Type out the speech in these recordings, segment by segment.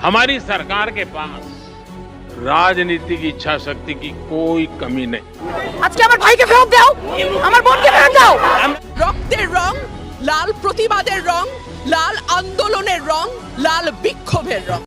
हमारी सरकार के पास राजनीतिक इच्छा शक्ति की कोई कमी नहीं আজকে আমার ভাইকে ফেরত দাও আমার বোনকে ফেরত দাও রক্তের রং লাল প্রতিবাদের রং লাল আন্দোলনের রং লাল বিক্ষোভের রং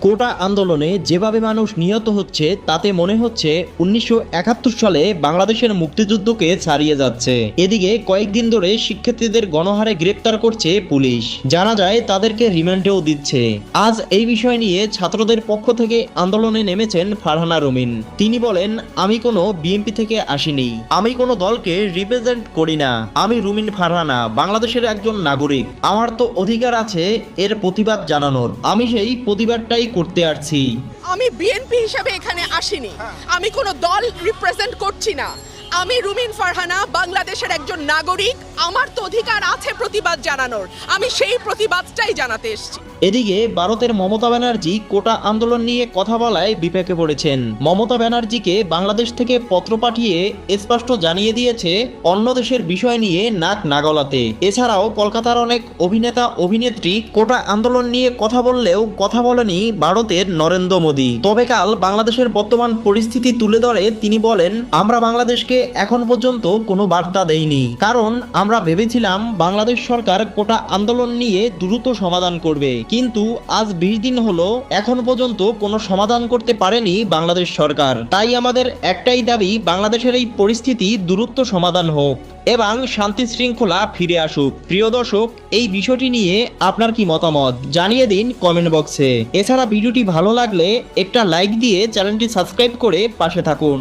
কোটা আন্দোলনে যেভাবে মানুষ নিহত হচ্ছে, তাতে মনে হচ্ছে উনিশশো একাত্তর সালে বাংলাদেশের মুক্তিযুদ্ধকে ছাড়িয়ে যাচ্ছে। এদিকে কয়েকদিন ধরে শিক্ষার্থীদের গণহারে গ্রেপ্তার করছে পুলিশ। জানা যায়, তাদেরকে রিমান্ডেও দিচ্ছে। আজ এই বিষয় নিয়ে ছাত্রদের পক্ষ থেকে আন্দোলনে নেমেছেন ফারহানা রুমিন। তিনি বলেন, আমি কোনো বিএনপি থেকে আসিনি। আমি কোনো দলকে রিপ্রেজেন্ট করি না। আমি রুমিন ফারহানা, বাংলাদেশের একজন নাগরিক। আমার তো অধিকার আছে এর প্রতিবাদ জানানোর। আমি সেই প্রতিবাদটাই করতে আসছি। আমি বিএনপি হিসাবে এখানে আসিনি। আমি কোনো দল রিপ্রেজেন্ট করছি না। আমি রুমিন ফারহানা বাংলাদেশের একজন নাগরিক। আমার তো অধিকার আছে প্রতিবাদ জানানোর। আমি সেই প্রতিবাদটাই জানাতে এসেছি। এদিকে ভারতের মমতা ব্যানার্জি কোটা আন্দোলন নিয়ে কথা বলায় বিপাকে পড়েছেন। মমতা ব্যানার্জিকে বাংলাদেশ থেকে পত্র পাঠিয়ে স্পষ্ট জানিয়ে দিয়েছে অন্য দেশের বিষয় নিয়ে নাক নাগলাতে এছাড়াও কলকাতার অনেক অভিনেতা, অভিনেত্রী কোটা আন্দোলন নিয়ে কথা বললেও কথা বলেনি ভারতের নরেন্দ্র মোদী। তবে কাল বাংলাদেশের বর্তমান পরিস্থিতি তুলে ধরে তিনি বলেন, আমরা বাংলাদেশকে এখন পর্যন্ত কোনো বার্তা দেইনি। কারণ আমরা ভেবেছিলাম বাংলাদেশ সরকার কোটা আন্দোলন নিয়ে দ্রুত সমাধান করবে। কিন্তু আজ বিশ দিন হলো এখন পর্যন্ত কোনো সমাধান করতে পারেনি বাংলাদেশ সরকার। তাই আমাদের একটাই দাবি, বাংলাদেশের এই পরিস্থিতি দ্রুত সমাধান হোক এবং শান্তি শৃঙ্খলা ফিরে আসুক। প্রিয় দর্শক, এই বিষয়টি নিয়ে আপনার কি মতামত? জানিয়ে দিন কমেন্ট বক্সে। এছাড়া ভিডিওটি ভালো লাগলে একটা লাইক দিয়ে চ্যানেলটি সাবস্ক্রাইব করে পাশে থাকুন।